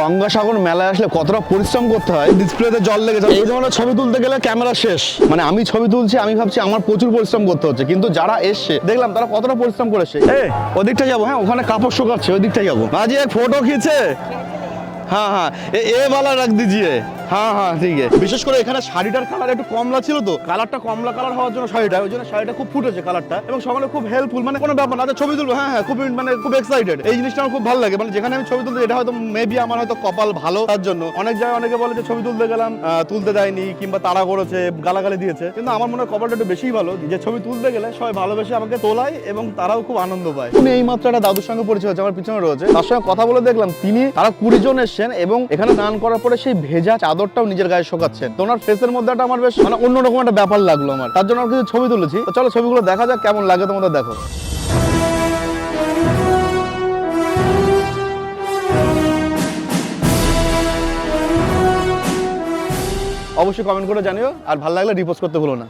গঙ্গাসাগর মেলায় আসলে কতটা পরিশ্রম করতে হয় ডিসপ্লেতে জল লেগে যায় এই ধরনের ছবি তুলতে গেলে ক্যামেরা শেষ। মানে আমি ছবি তুলছি আমি ভাবছি আমার প্রচুর পরিশ্রম করতে হচ্ছে কিন্তু যারা এসছে দেখলাম তারা কতটা পরিশ্রম করেছে। ওদিকটা যাব হ্যাঁ ওখানে কাপড় শুকাচ্ছে ওই দিকটা যাব আজ ফটো খিচে। হ্যাঁ হ্যাঁ। এ বালা রাখ দিজিয়ে। হ্যাঁ হ্যাঁ ঠিক আছে। বিশেষ করে এখানে শাড়িটার কালার একটু কমলা ছিল তো। কালারটা কমলা কালার হওয়ার জন্য শাড়িটা, ওই জন্য শাড়িটা খুব ফুটেছে কালারটা এবং সকালে খুব হেল্পফুল মানে কোনো ব্যাপার না ছবি তুলবো। হ্যাঁ হ্যাঁ খুব মানে খুব এক্সাইটেড এই জিনিসটা আমার খুব ভালো লাগে। মানে যেখানে আমি ছবি তুলতে এটা হয়তো মেবি আমার হয়তো কপাল ভালো তার জন্য। অনেক জায়গায় অনেকে বলে যে ছবি তুলতে গেলাম তুলতে দেয়নি কিংবা তাড়া করেছে, গালাগালি দিয়েছে। কিন্তু আমার মনে হয় কপালটা একটু বেশি ভালো। যে ছবি তুলতে গেলে সবাই ভালোবেসে আমাকে তোলায় এবং তারাও খুব আনন্দ পায়। এই মাত্র একটা দাদুর সঙ্গে পরিচয় হচ্ছে আমার পিছনে রয়েছে। তার সঙ্গে কথা বলে দেখলাম, তিনি তারা কুড়ি জন এসছে। এসছেন এবং এখানে স্নান করার পরে সেই ভেজা চাদরটাও নিজের গায়ে শোকাচ্ছেন। তো ওনার ফেসের মধ্যে একটা আমার বেশ মানে অন্যরকম একটা ব্যাপার লাগল আমার। তার জন্য আমার কিছু ছবি তুলেছি। তো চলো ছবিগুলো দেখা যাক কেমন লাগে তোমাদের দেখো। অবশ্যই কমেন্ট করে জানিও, আর ভালো লাগলে রিপোস্ট করতে ভুলো না।